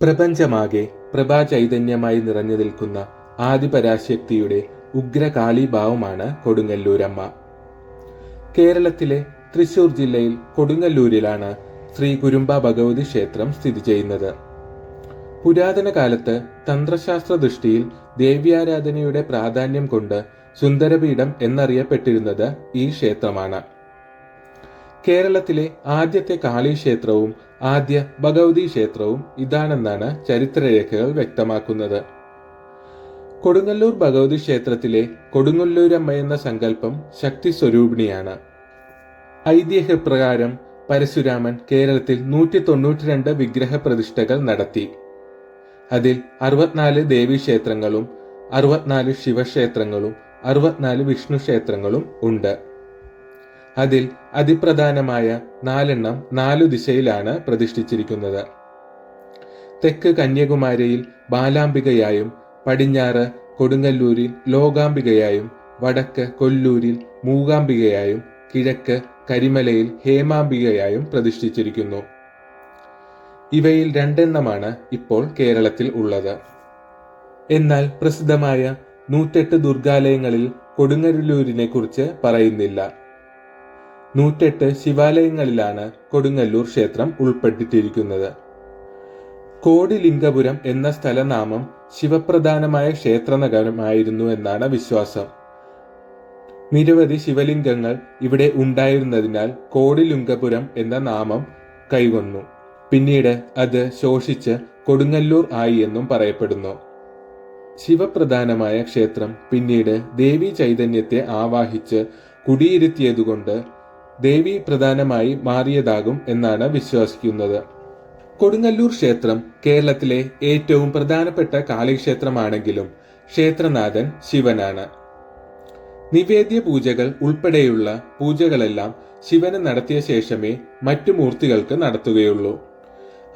പ്രപഞ്ചമാകെ പ്രഭാചൈതന്യമായി നിറഞ്ഞു നിൽക്കുന്ന ആദിപരാശക്തിയുടെ ഉഗ്രകാളിഭാവമാണ് കൊടുങ്ങല്ലൂരമ്മ. കേരളത്തിലെ തൃശൂർ ജില്ലയിൽ കൊടുങ്ങല്ലൂരിലാണ് ശ്രീ കുരുമ്പ ഭഗവതി ക്ഷേത്രം സ്ഥിതി ചെയ്യുന്നത്. പുരാതന കാലത്ത് തന്ത്രശാസ്ത്ര ദൃഷ്ടിയിൽ ദേവ്യാരാധനയുടെ പ്രാധാന്യം കൊണ്ട് സുന്ദരപീഠം എന്നറിയപ്പെട്ടിരുന്നത് ഈ ക്ഷേത്രമാണ്. കേരളത്തിലെ ആദ്യത്തെ കാളി ക്ഷേത്രവും ആദ്യ ഭഗവതി ക്ഷേത്രവും ഇതാണെന്നാണ് ചരിത്രരേഖകൾ വ്യക്തമാക്കുന്നത്. കൊടുങ്ങല്ലൂർ ഭഗവതി ക്ഷേത്രത്തിലെ കൊടുങ്ങല്ലൂരമ്മ എന്ന സങ്കല്പം ശക്തി സ്വരൂപിണിയാണ് ഐതിഹ്യപ്രകാരം പരശുരാമൻ കേരളത്തിൽ നൂറ്റി തൊണ്ണൂറ്റിരണ്ട് വിഗ്രഹ പ്രതിഷ്ഠകൾ നടത്തി. അതിൽ അറുപത്തിനാല് ദേവീക്ഷേത്രങ്ങളും അറുപത്തിനാല് ശിവക്ഷേത്രങ്ങളും അറുപത്തിനാല് വിഷ്ണു ക്ഷേത്രങ്ങളും ഉണ്ട്. അതിൽ അതിപ്രധാനമായ നാലെണ്ണം നാലു ദിശയിലാണ് പ്രതിഷ്ഠിച്ചിരിക്കുന്നത്. തെക്ക് കന്യാകുമാരിയിൽ ബാലാംബികയായും പടിഞ്ഞാറ് കൊടുങ്ങല്ലൂരിൽ ലോകാംബികയായും വടക്ക് കൊല്ലൂരിൽ മൂകാംബികയായും കിഴക്ക് കരിമലയിൽ ഹേമാംബികയായും പ്രതിഷ്ഠിച്ചിരിക്കുന്നു. ഇവയിൽ രണ്ടെണ്ണമാണ് ഇപ്പോൾ കേരളത്തിൽ ഉള്ളത്. എന്നാൽ പ്രസിദ്ധമായ നൂറ്റെട്ട് ദുർഗാലയങ്ങളിൽ കൊടുങ്ങല്ലൂരിനെ കുറിച്ച് പറയുന്നില്ല. നൂറ്റെട്ട് ശിവാലയങ്ങളിലാണ് കൊടുങ്ങല്ലൂർ ക്ഷേത്രം ഉൾപ്പെട്ടിട്ടിരിക്കുന്നത്. കോടിലിംഗപുരം എന്ന സ്ഥലനാമം ശിവപ്രധാനമായ ക്ഷേത്രനഗരമായിരുന്നു എന്നാണ് വിശ്വാസം. നിരവധി ശിവലിംഗങ്ങൾ ഇവിടെ ഉണ്ടായിരുന്നതിനാൽ കോടിലിംഗപുരം എന്ന നാമം കൈവന്നു. പിന്നീട് അത് ശോഷിച്ച് കൊടുങ്ങല്ലൂർ ആയി എന്നും പറയപ്പെടുന്നു. ശിവപ്രധാനമായ ക്ഷേത്രം പിന്നീട് ദേവി ചൈതന്യത്തെ ആവാഹിച്ച് കുടിയിരുത്തിയതുകൊണ്ട് ദേവി പ്രധാനമായി മാറിയതാകും എന്നാണ് വിശ്വസിക്കുന്നത്. കൊടുങ്ങല്ലൂർ ക്ഷേത്രം കേരളത്തിലെ ഏറ്റവും പ്രധാനപ്പെട്ട കാളിക്ഷേത്രമാണെങ്കിലും ക്ഷേത്രനാഥൻ ശിവനാണ്. നിവേദ്യ പൂജകൾ ഉൾപ്പെടെയുള്ള പൂജകളെല്ലാം ശിവന് നടത്തിയ ശേഷമേ മറ്റു മൂർത്തികൾക്ക് നടത്തുകയുള്ളൂ.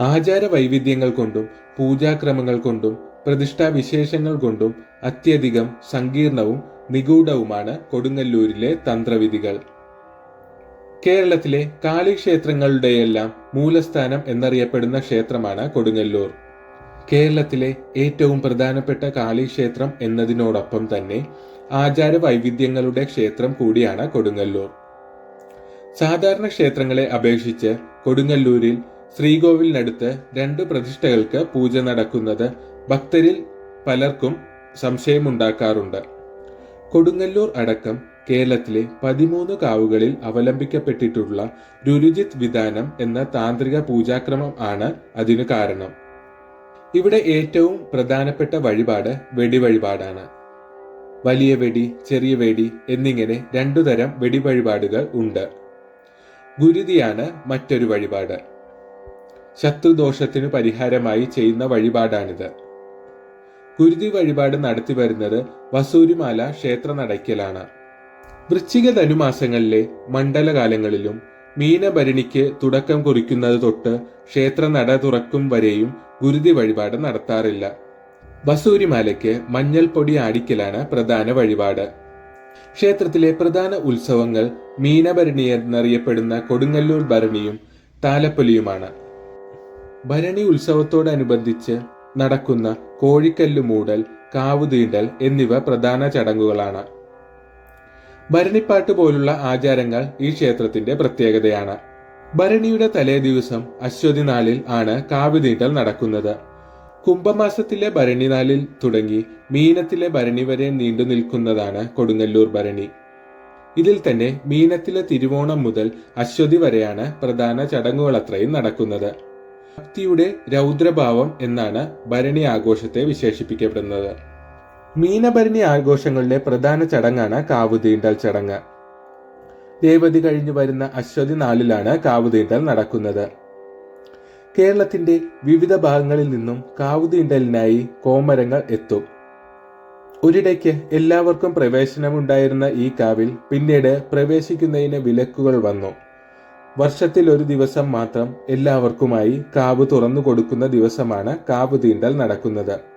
ആചാര വൈവിധ്യങ്ങൾ കൊണ്ടും പൂജാക്രമങ്ങൾ കൊണ്ടും പ്രതിഷ്ഠാ വിശേഷങ്ങൾ കൊണ്ടും അത്യധികം സങ്കീർണവും നിഗൂഢവുമാണ് കൊടുങ്ങല്ലൂരിലെ തന്ത്രവിധികൾ. കേരളത്തിലെ കാളിക്ഷേത്രങ്ങളുടെയെല്ലാം മൂലസ്ഥാനം എന്നറിയപ്പെടുന്ന ക്ഷേത്രമാണ് കൊടുങ്ങല്ലൂർ. കേരളത്തിലെ ഏറ്റവും പ്രധാനപ്പെട്ട കാളിക്ഷേത്രം എന്നതിനോടൊപ്പം തന്നെ ആചാര വൈവിധ്യങ്ങളുടെ ക്ഷേത്രം കൂടിയാണ് കൊടുങ്ങല്ലൂർ. സാധാരണ ക്ഷേത്രങ്ങളെ അപേക്ഷിച്ച് കൊടുങ്ങല്ലൂരിൽ ശ്രീകോവിലിനടുത്ത് രണ്ട് പ്രതിഷ്ഠകൾക്ക് പൂജ നടക്കുന്നത് ഭക്തരിൽ പലർക്കും സംശയമുണ്ടാക്കാറുണ്ട്. കൊടുങ്ങല്ലൂർ അടക്കം കേരളത്തിലെ പതിമൂന്ന് കാവുകളിൽ അവലംബിക്കപ്പെട്ടിട്ടുള്ള രുരുജിത് വിധാനം എന്ന താന്ത്രിക പൂജാക്രമം ആണ് അതിനു കാരണം. ഇവിടെ ഏറ്റവും പ്രധാനപ്പെട്ട വഴിപാട് വെടി വഴിപാടാണ് വലിയ വെടി ചെറിയ വെടി എന്നിങ്ങനെ രണ്ടു തരം വെടി വഴിപാടുകൾ ഉണ്ട്. ഗുരുതിയാണ് മറ്റൊരു വഴിപാട്. ശത്രുദോഷത്തിനു പരിഹാരമായി ചെയ്യുന്ന വഴിപാടാണിത്. ഗുരുതി വഴിപാട് നടത്തി വരുന്നത് വസൂരിമാല ക്ഷേത്ര നടയ്ക്കലാണ്. വൃശ്ചിക ധനുമാസങ്ങളിലെ മണ്ഡലകാലങ്ങളിലും മീനഭരണിക്ക് തുടക്കം കുറിക്കുന്നത് തൊട്ട് ക്ഷേത്ര നട തുറക്കും വരെയും ഗുരുതി വഴിപാട് നടത്താറില്ല. വസൂരിമാലയ്ക്ക് മഞ്ഞൾപ്പൊടി ആടിക്കലാണ് പ്രധാന വഴിപാട്. ക്ഷേത്രത്തിലെ പ്രധാന ഉത്സവങ്ങൾ മീനഭരണി എന്നറിയപ്പെടുന്ന കൊടുങ്ങല്ലൂർ ഭരണിയും താലപ്പൊലിയുമാണ്. ഭരണി ഉത്സവത്തോടനുബന്ധിച്ച് നടക്കുന്ന കോഴിക്കല്ല് മൂടൽ കാവുതീണ്ടൽ എന്നിവ പ്രധാന ചടങ്ങുകളാണ്. ഭരണിപ്പാട്ട് പോലുള്ള ആചാരങ്ങൾ ഈ ക്ഷേത്രത്തിന്റെ പ്രത്യേകതയാണ്. ഭരണിയുടെ തലേ ദിവസം അശ്വതി നാളിൽ ആണ് കാവുതീണ്ടൽ നടക്കുന്നത്. കുംഭമാസത്തിലെ ഭരണി നാളിൽ തുടങ്ങി മീനത്തിലെ ഭരണി വരെ നീണ്ടു നിൽക്കുന്നതാണ് കൊടുങ്ങല്ലൂർ ഭരണി. ഇതിൽ തന്നെ മീനത്തിലെ തിരുവോണം മുതൽ അശ്വതി വരെയാണ് പ്രധാന ചടങ്ങുകളത്രയും നടക്കുന്നത്. ഭക്തിയുടെ രൗദ്രഭാവം എന്നാണ് ഭരണി ആഘോഷത്തെ വിശേഷിപ്പിക്കപ്പെടുന്നത്. മീനഭരണി ആഘോഷങ്ങളുടെ പ്രധാന ചടങ്ങാണ് കാവുതീണ്ടൽ ചടങ്ങ്. രേവതി കഴിഞ്ഞു വരുന്ന അശ്വതി നാളിലാണ് കാവുതീണ്ടൽ നടക്കുന്നത്. കേരളത്തിന്റെ വിവിധ ഭാഗങ്ങളിൽ നിന്നും കാവുതീണ്ടലിനായി കോമരങ്ങൾ എത്തും. ഒരിടയ്ക്ക് എല്ലാവർക്കും പ്രവേശനമുണ്ടായിരുന്ന ഈ കാവിൽ പിന്നീട് പ്രവേശിക്കുന്നതിന് വിലക്കുകൾ വന്നു. വർഷത്തിൽ ഒരു ദിവസം മാത്രം എല്ലാവർക്കുമായി കാവ് തുറന്നു കൊടുക്കുന്ന ദിവസമാണ് കാവ് തീണ്ടൽ നടക്കുന്നത്.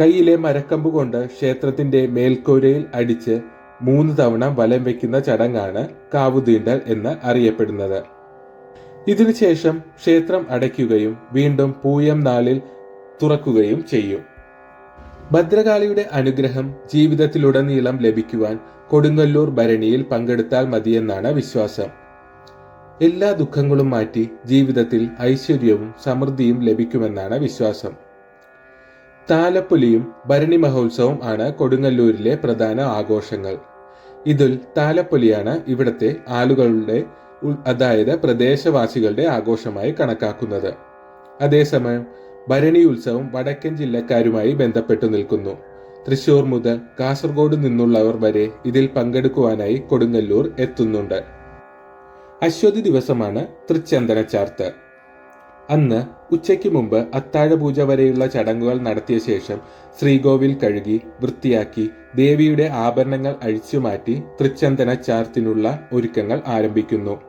കയ്യിലെ മരക്കമ്പ് കൊണ്ട് ക്ഷേത്രത്തിന്റെ മേൽക്കൂരയിൽ അടിച്ച് മൂന്ന് തവണ വലം വയ്ക്കുന്ന ചടങ്ങാണ് കാവുതീണ്ടൽ എന്ന് അറിയപ്പെടുന്നത്. ഇതിനുശേഷം ക്ഷേത്രം അടയ്ക്കുകയും വീണ്ടും പൂയം നാലിൽ തുറക്കുകയും ചെയ്യും. ഭദ്രകാളിയുടെ അനുഗ്രഹം ജീവിതത്തിലുടനീളം ലഭിക്കുവാൻ കൊടുങ്ങല്ലൂർ ഭരണിയിൽ പങ്കെടുത്താൽ മതിയെന്നാണ് വിശ്വാസം. എല്ലാ ദുഃഖങ്ങളും മാറ്റി ജീവിതത്തിൽ ഐശ്വര്യവും സമൃദ്ധിയും ലഭിക്കുമെന്നാണ് വിശ്വാസം. താലപ്പൊലിയും ഭരണി മഹോത്സവം ആണ് കൊടുങ്ങല്ലൂരിലെ പ്രധാന ആഘോഷങ്ങൾ. ഇതിൽ താലപ്പൊലിയാണ് ഇവിടത്തെ ആളുകളുടെ അതായത് പ്രദേശവാസികളുടെ ആഘോഷമായി കണക്കാക്കുന്നത്. അതേസമയം ഭരണി ഉത്സവം വടക്കൻ ജില്ലക്കാരുമായി ബന്ധപ്പെട്ടു നിൽക്കുന്നു. തൃശൂർ മുതൽ കാസർഗോഡ് നിന്നുള്ളവർ വരെ ഇതിൽ പങ്കെടുക്കുവാനായി കൊടുങ്ങല്ലൂർ എത്തുന്നുണ്ട്. അശ്വതി ദിവസമാണ് തൃച്ചന്ദന ചാർത്ത്. അന്ന് ഉച്ചയ്ക്ക് മുമ്പ് അത്താഴപൂജ വരെയുള്ള ചടങ്ങുകൾ നടത്തിയ ശേഷം ശ്രീകോവിൽ കഴുകി വൃത്തിയാക്കി ദേവിയുടെ ആഭരണങ്ങൾ അഴിച്ചുമാറ്റി തൃച്ചന്ദന ചാർത്തിനുള്ള ഒരുക്കങ്ങൾ ആരംഭിക്കുന്നു.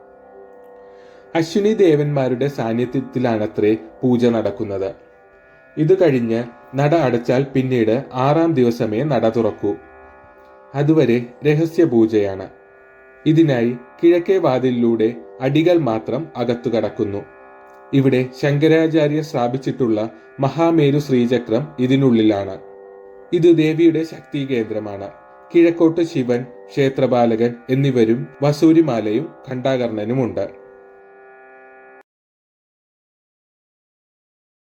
അശ്വിനി ദേവന്മാരുടെ സാന്നിധ്യത്തിലാണത്രേ പൂജ നടക്കുന്നത്. ഇത് കഴിഞ്ഞ് നട അടച്ചാൽ പിന്നീട് ആറാം ദിവസമേ നട തുറക്കൂ. അതുവരെ രഹസ്യ പൂജയാണ്. ഇതിനായി കിഴക്കേ വാതിലിലൂടെ അടികൾ മാത്രം അകത്തു കടക്കുന്നു. ഇവിടെ ശങ്കരാചാര്യ സ്ഥാപിച്ചിട്ടുള്ള മഹാമേരു ശ്രീചക്രം ഇതിനുള്ളിലാണ്. ഇത് ദേവിയുടെ ശക്തി കേന്ദ്രമാണ്. കിഴക്കോട്ട് ശിവൻ ക്ഷേത്രപാലകൻ എന്നിവരും വസൂരിമാലയും ഖണ്ഡാകർണനുമുണ്ട്.